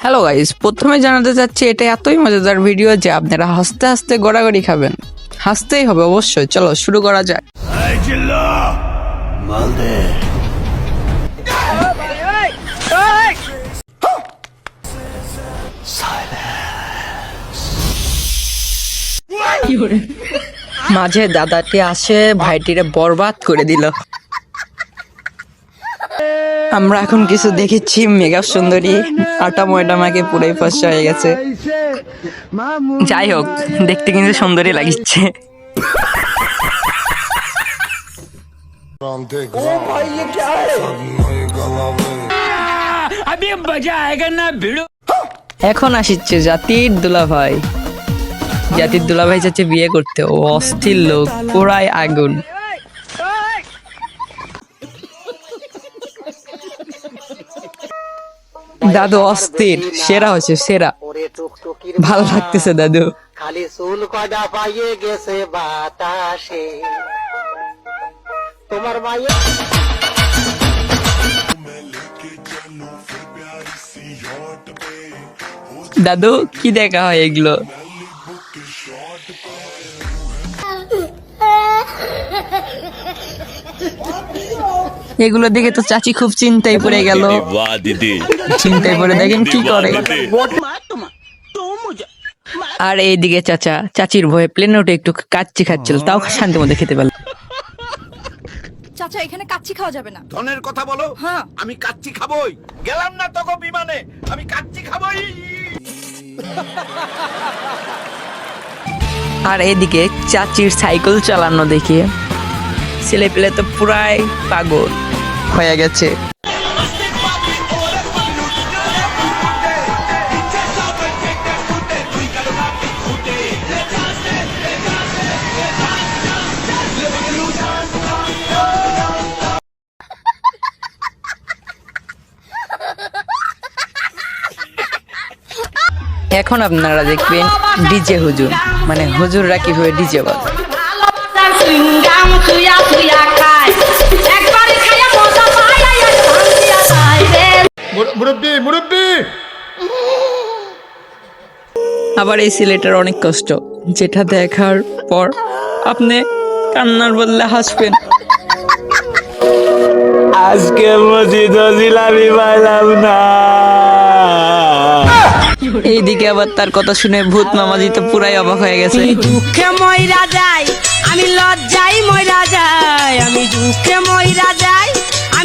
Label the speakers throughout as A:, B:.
A: Hello guys প্রথমে জানাতে চাচ্ছি এটা এতই মজাদার ভিডিও যে আপনারা হাসতে হাসতে গড়াগড়ি খাবেন। হাসতেই হবে অবশ্যই চলো শুরু করা যাক। মাঝে দাদাটি আসে ভাইটিরে বরবাদ করে দিল। আমরা এখন কিছু দেখেছি মেগা সুন্দরী আটা ময়টা মাকে পুরাই ফসা হয়ে গেছে। যাই হোক দেখতে কিন্তু সুন্দরী লাগিচ্ছে এখন আসিচ্ছে জাতির দুলা ভাই জাতির দুলা ভাই চাচ্ছে বিয়ে করতে। ও অস্থির লোক পুরাই আগুন। দাদু অস্থির সেরা হচ্ছে সেরা। ভালো লাগতেছে দাদু।
B: খালি চুল কয়টা পাইয়ে গেছে বাতাসে। তোমার
A: দাদু কি দেখা হয় এগুলো? এগুলো দেখে তো চাচি খুব চিন্তায় পড়ে গেল। চিন্তায় পড়ে দেখেন কি করে। আর এইদিকে চাচা চাচির ভয়ে প্লেনে উঠে একটু কাচ্চি খাচ্ছিল তাও শান্তি মধ্যে খেতে পারল।
C: চাচা এখানে কাচ্চি খাওয়া যাবে না।
D: ধনের কথা বলো
C: হ্যাঁ।
D: আমি কাচ্চি খাবই। গেলাম না তোকে বিমানে আমি কাচ্চি খাবই।
A: আর এদিকে চাচির সাইকেল চালানো দেখে। ছেলে পেলে তো পুরাই পাগল। হয়ে গেছে। এখন আপনারা দেখবেন ডিজে হুজুর মানে হুজুররা কীভাবে ডিজে বাজায়।
D: মুরব্বি মুরব্বি!
A: আবার এই ছেলেটার অনেক কষ্ট। যেটা দেখার পর আপনি কান্নার বদলে হাসবেন।
E: আজকে মসজিদ জিলাপি পাইলাম না।
A: এইদিকে আবার তার কথা শুনে ভূত মামাজি তো পুরাই অবাক হয়ে গেছে।
F: দুঃখে ময়রা যাই আমি লজ্জাই ময়রা যাই আমি দুঃখে ময়রা যাই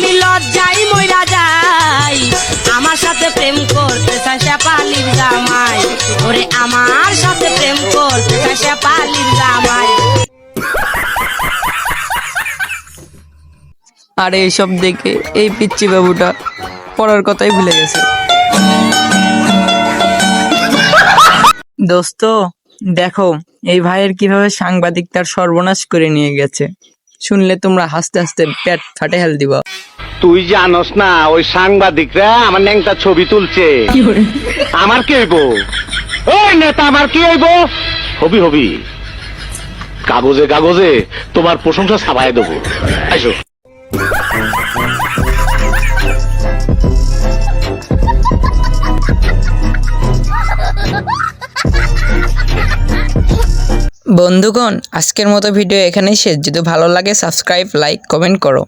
F: আমি লজ্জাই ময়রা যাই। আমার সাথে প্রেম করতে পালির জামাই। ওরে, আমার সাথে প্রেম করতে পালির জামাই।
A: আর, এইসব দেখে এই পিচ্চি বাবুটা পড়ার কথাই ভুলে গেছে। দোস্ত, দেখো, এই ভাইয়ের কীভাবে সাংবাদিক তার সর্বনাশ করে নিয়ে গেছে। শুনলে তোমরা হাসতে হাসতে পেট ফাটে হেল দিবা।
G: তুই জানস না ওই সাংবাদিকরা আমার ন্যাংটা ছবি তুলছে। আমার কি হইব? ওই নেতা আমার কি হইব? হবি হবি। কাগজে কাগজে তোমার প্রশংসা ছাপাই দেবো। আইসো।
A: বন্ধুগণ আজকের মতো ভিডিও এখানেই শেষ। যদি ভালো লাগে সাবস্ক্রাইব লাইক কমেন্ট করো।